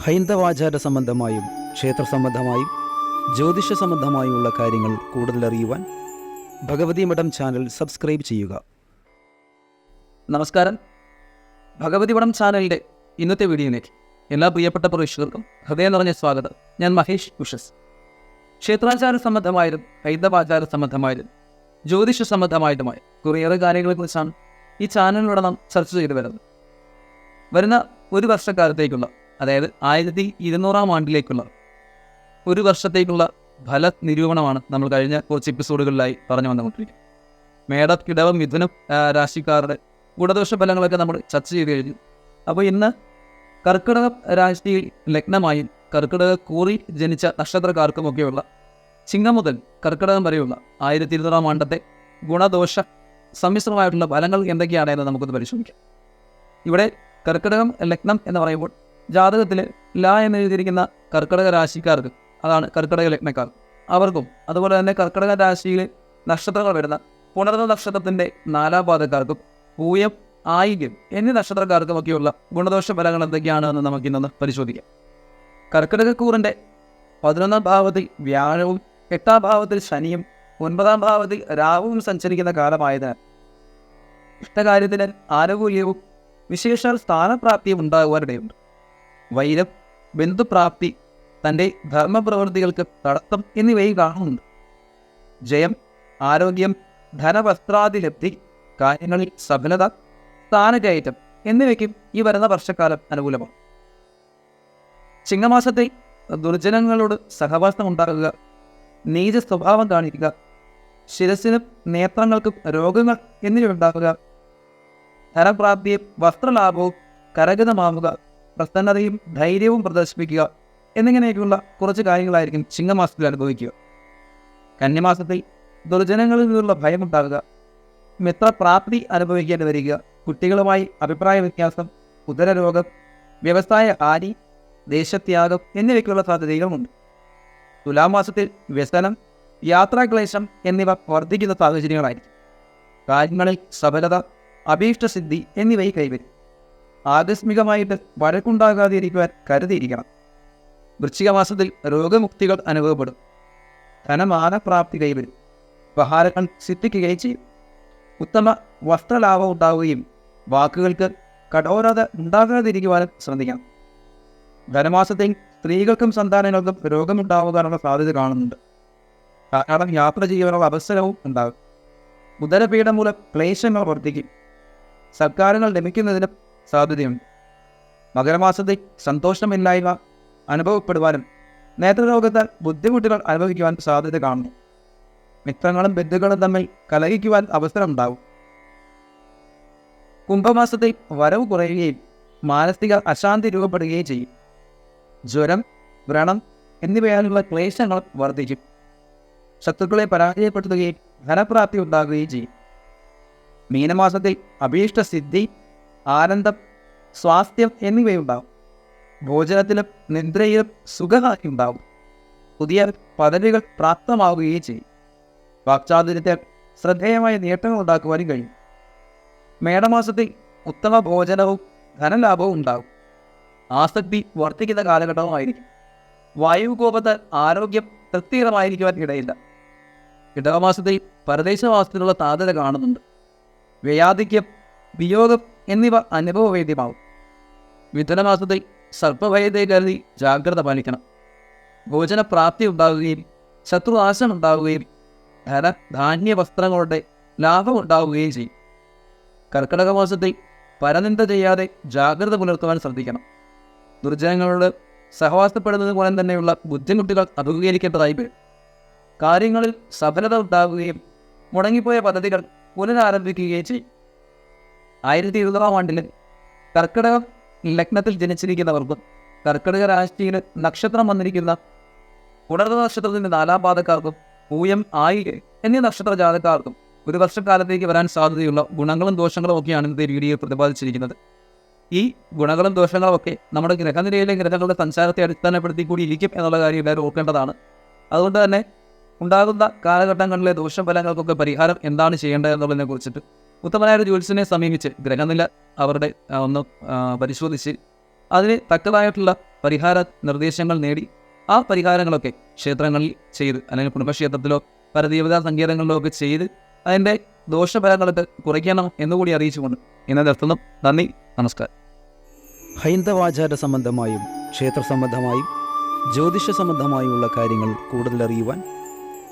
ഹൈന്ദവാചാര സംബന്ധമായും ക്ഷേത്ര സംബന്ധമായും ജ്യോതിഷ സംബന്ധമായുമുള്ള കാര്യങ്ങൾ കൂടുതൽ അറിയുവാൻ ഭഗവതി മഠം ചാനൽ സബ്സ്ക്രൈബ് ചെയ്യുക. നമസ്കാരം. ഭഗവതി മഠം ചാനലിന്റെ ഇന്നത്തെ വീഡിയോയിലേക്ക് എല്ലാ പ്രിയപ്പെട്ട പ്രവേശകർക്കും ഹൃദയം നിറഞ്ഞ സ്വാഗതം. ഞാൻ മഹേഷ് ഉഷസ്. ക്ഷേത്രാചാര സംബന്ധമായതും ഹൈന്ദവാചാര സംബന്ധമായതും ജ്യോതിഷ സംബന്ധമായതുമായ കുറേയേറെ കാര്യങ്ങളെക്കുറിച്ചാണ് ഈ ചാനലിലൂടെ നാം ചർച്ച ചെയ്തു വരുന്നത്. വരുന്ന ഒരു വർഷക്കാലത്തേക്കുള്ള അതായത് ആയിരത്തി ഇരുന്നൂറാം ആണ്ടിലേക്കുള്ള ഒരു വർഷത്തേക്കുള്ള ഫല നിരൂപണമാണ് നമ്മൾ കഴിഞ്ഞ കുറച്ച് എപ്പിസോഡുകളിലായി പറഞ്ഞു വന്നുകൊണ്ടിരിക്കുന്നത്. മേടം കിടവം മിഥുനം രാശിക്കാരുടെ ഗുണദോഷ ഫലങ്ങളൊക്കെ നമ്മൾ ചർച്ച ചെയ്ത് കഴിഞ്ഞു. അപ്പോൾ ഇന്ന് കർക്കിടക രാശിയിൽ ലഗ്നമായി കർക്കിടക കൂറി ജനിച്ച നക്ഷത്രക്കാർക്കുമൊക്കെയുള്ള ചിങ്ങം മുതൽ കർക്കിടകം വരെയുള്ള ആയിരത്തി ഇരുന്നൂറാം ആണ്ടത്തെ ഗുണദോഷ സമ്മിശ്രമായിട്ടുള്ള ഫലങ്ങൾ എന്തൊക്കെയാണെന്ന് നമുക്കൊന്ന് പരിശോധിക്കാം. ഇവിടെ കർക്കിടകം ലഗ്നം എന്ന് പറയുമ്പോൾ ജാതകത്തിൽ ല എന്ന് എഴുതിയിരിക്കുന്ന കർക്കിടക രാശിക്കാർക്ക് അതാണ് കർക്കിടക ലഗ്നക്കാർ. അവർക്കും അതുപോലെ തന്നെ കർക്കിടക രാശിയിൽ നക്ഷത്രങ്ങൾ വരുന്ന പുണർന്ന നക്ഷത്രത്തിന്റെ നാലാം പാദക്കാർക്കും പൂയം ആയില്യം എന്നീ നക്ഷത്രക്കാർക്കുമൊക്കെയുള്ള ഗുണദോഷ ഫലങ്ങൾ എന്തൊക്കെയാണെന്ന് നമുക്ക് ഇന്നൊന്ന് പരിശോധിക്കാം കർക്കിടകക്കൂറിന്റെ പതിനൊന്നാം ഭാവത്തിൽ വ്യാഴവും എട്ടാം ഭാവത്തിൽ ശനിയും ഒൻപതാം ഭാവത്തിൽ രാവും സഞ്ചരിക്കുന്ന കാലമായതിനാൽ ഇഷ്ടകാര്യത്തിന് ആനുകൂല്യവും വിശേഷാൽ സ്ഥാനപ്രാപ്തിയും ഉണ്ടാകുവാനിടയുണ്ട്. വൈരം ബന്ധുപ്രാപ്തി തന്റെ ധർമ്മപ്രവൃത്തികൾക്ക് തടസ്സം എന്നിവയും കാണുന്നുണ്ട്. ജയം ആരോഗ്യം ധനവസ്ത്രാദി ലബ്ധി കാര്യങ്ങളിൽ സഫലത സ്ഥാനകയറ്റം എന്നിവയ്ക്കും ഈ വരുന്ന വർഷക്കാലം അനുകൂലമാണ്. ചിങ്ങമാസത്തെ ദുർജനങ്ങളോട് സഹവാസം ഉണ്ടാകുക നീച സ്വഭാവം കാണിക്കുക ശിരസിനും നേത്രങ്ങൾക്കും രോഗങ്ങൾ എന്നിവ ഉണ്ടാകുക ധനപ്രാപ്തിയും വസ്ത്രലാഭവും കരഗതമാവുക പ്രസന്നതയും ധൈര്യവും പ്രദർശിപ്പിക്കുക എന്നിങ്ങനെയൊക്കെയുള്ള കുറച്ച് കാര്യങ്ങളായിരിക്കും ചിങ്ങമാസത്തിൽ അനുഭവിക്കുക. കന്യമാസത്തിൽ ദുർജനങ്ങളിൽ നിന്നുള്ള ഭയമുണ്ടാകുക മിത്രപ്രാപ്തി അനുഭവിക്കേണ്ടി വരിക. കുട്ടികളുമായി അഭിപ്രായ വ്യത്യാസം ഉദരരോഗം വ്യവസായ ഹാനി ദേശത്യാഗം എന്നിവയ്ക്കുള്ള സാധ്യതകളുമുണ്ട്. തുലാമാസത്തിൽ വ്യസനം യാത്രാക്ലേശം എന്നിവ വർദ്ധിക്കുന്ന സാഹചര്യങ്ങളായിരിക്കും. കാര്യങ്ങളിൽ സഫലത അഭീഷ്ടസിദ്ധി എന്നിവയെ കൈവരും. ആകസ്മികമായിട്ട് വഴക്കുണ്ടാകാതിരിക്കുവാൻ കരുതിയിരിക്കണം. വൃശ്ചികമാസത്തിൽ രോഗമുക്തികൾ അനുഭവപ്പെടും. ധനമാനപ്രാപ്തി കൈവരും. ഉപഹാരങ്ങൾ സിദ്ധിക്കുകയും ചെയ്യും. ഉത്തമ വസ്ത്രലാഭം ഉണ്ടാവുകയും വാക്കുകൾക്ക് കഠോരത ഉണ്ടാകാതിരിക്കുവാനും ശ്രദ്ധിക്കണം. ധനമാസത്തിൽ സ്ത്രീകൾക്കും സന്താനങ്ങൾക്കും രോഗമുണ്ടാകാനുള്ള സാധ്യത കാണുന്നുണ്ട്. ധാരാളം യാത്ര ചെയ്യാനുള്ള അവസരവും ഉണ്ടാകും. ഉദരപീഠം മൂലം ക്ലേശങ്ങൾ വർദ്ധിക്കും. സർക്കാരുകൾ ലഭിക്കുന്നതിനും സാധ്യതയുണ്ട്. മകരമാസത്തിൽ സന്തോഷമില്ലായ്മ അനുഭവപ്പെടുവാനും നേത്രരോഗത്താൽ ബുദ്ധിമുട്ടുകൾ അനുഭവിക്കുവാൻ സാധ്യത കാണുന്നു. മിത്രങ്ങളും ബന്ധുക്കളും തമ്മിൽ കലഹിക്കുവാൻ അവസരമുണ്ടാകും. കുംഭമാസത്തിൽ വരവ് കുറയുകയും മാനസിക അശാന്തി രൂപപ്പെടുകയും ചെയ്യും. ജ്വരം വ്രണം എന്നിവയാലുള്ള ക്ലേശങ്ങൾ വർദ്ധിക്കും. ശത്രുക്കളെ പരാജയപ്പെടുത്തുകയും ധനപ്രാപ്തി ഉണ്ടാകുകയും ചെയ്യും. മീനമാസത്തിൽ അഭീഷ്ട സിദ്ധി ആനന്ദം സ്വാസ്ഥ്യം എന്നിവയുണ്ടാവും. ഭോജനത്തിലും നിദ്രയിലും സുഖഹാനി ഉണ്ടാവും. പുതിയ പദവികൾ പ്രാപ്തമാവുകയും ചെയ്യും. വാക്ചാതുര്യത്തെ ശ്രദ്ധേയമായ നേട്ടങ്ങൾ ഉണ്ടാക്കുവാനും കഴിയും. മേടമാസത്തിൽ ഉത്തമ ഭോജനവും ധനലാഭവും ഉണ്ടാകും ആസക്തി വർദ്ധിക്കുന്ന കാലഘട്ടവുമായിരിക്കും വായുകോപത്താൽ ആരോഗ്യം തൃപ്തികരമായിരിക്കുവാൻ ഇടയില്ല. ഇടവമാസത്തിൽ പരദേശവാസത്തിനുള്ള സാധ്യത കാണുന്നുണ്ട്. വ്യയാധിക്യം വിയോഗം എന്നിവ അനുഭവവേദ്യമാവും. മിഥുനമാസത്തിൽ സർപ്പഭയത്തെ കരുതി ജാഗ്രത പാലിക്കണം. ഭോജനപ്രാപ്തി ഉണ്ടാവുകയും ശത്രുനാശം ഉണ്ടാവുകയും ധന ധാന്യ വസ്ത്രങ്ങളുടെ ലാഭം ഉണ്ടാവുകയും ചെയ്യും. കർക്കിടക മാസത്തിൽ പരനിന്ദ ചെയ്യാതെ ജാഗ്രത പുലർത്തുവാൻ ശ്രദ്ധിക്കണം. ദുർജനങ്ങളോട് സഹവാസപ്പെടുന്നത് മൂലം തന്നെയുള്ള ബുദ്ധിമുട്ടുകൾ അഭിമുഖീകരിക്കേണ്ടതായി വരും. കാര്യങ്ങളിൽ സഫലത ഉണ്ടാവുകയും മുടങ്ങിപ്പോയ പദ്ധതികൾ പുനരാരംഭിക്കുകയും ചെയ്യും. ആയിരത്തി ഇരുപതാം ആണ്ടിൽ കർക്കിടക ലഗ്നത്തിൽ ജനിച്ചിരിക്കുന്നവർക്കും കർക്കിടക രാശിയിൽ നക്ഷത്രം വന്നിരിക്കുന്ന ഉണർന്ന നക്ഷത്രത്തിന്റെ നാലാം പാദക്കാർക്കും പൂയം ആയി എന്നീ നക്ഷത്ര ജാതക്കാർക്കും ഒരു വർഷക്കാലത്തേക്ക് വരാൻ സാധ്യതയുള്ള ഗുണങ്ങളും ദോഷങ്ങളും ഒക്കെയാണ് ഇന്നത്തെ വീഡിയോയിൽ പ്രതിപാദിച്ചിരിക്കുന്നത്. ഈ ഗുണങ്ങളും ദോഷങ്ങളും ഒക്കെ നമ്മുടെ ഗ്രഹനിരയിലെ ഗ്രഹങ്ങളുടെ സഞ്ചാരത്തെ അടിസ്ഥാനപ്പെടുത്തി കൂടി ഇരിക്കും എന്നുള്ള കാര്യം എല്ലാവരും ഓർക്കേണ്ടതാണ്. അതുകൊണ്ട് തന്നെ ഉണ്ടാകുന്ന കാലഘട്ടങ്ങളിലെ ദോഷഫലങ്ങൾക്കൊക്കെ പരിഹാരം എന്താണ് ചെയ്യേണ്ടത് എന്നുള്ളതിനെ കുറിച്ചിട്ട്. ഉത്തമനായ ഒരു ജ്യോത്സ്യനെ സമീപിച്ച് ഗ്രഹനില അവരുടെ ഒന്ന് പരിശോധിച്ച് അതിന് തക്കതായിട്ടുള്ള പരിഹാര നിർദ്ദേശങ്ങൾ നേടി ആ പരിഹാരങ്ങളൊക്കെ ക്ഷേത്രങ്ങളിൽ ചെയ്ത് അല്ലെങ്കിൽ കുടുംബക്ഷേത്രത്തിലോ പരദേവതാ സങ്കേതങ്ങളിലോ ഒക്കെ ചെയ്ത് അതിന്റെ ദോഷഫലങ്ങളൊക്കെ കുറയ്ക്കണം എന്നുകൂടി അറിയിച്ചുകൊണ്ട് ഇന്ന് നിർത്തുന്നു നന്ദി നമസ്കാരം. ഹൈന്ദവാചാര സംബന്ധമായും ക്ഷേത്ര സംബന്ധമായും ജ്യോതിഷ സംബന്ധമായുമുള്ള കാര്യങ്ങൾ കൂടുതൽ അറിയുവാൻ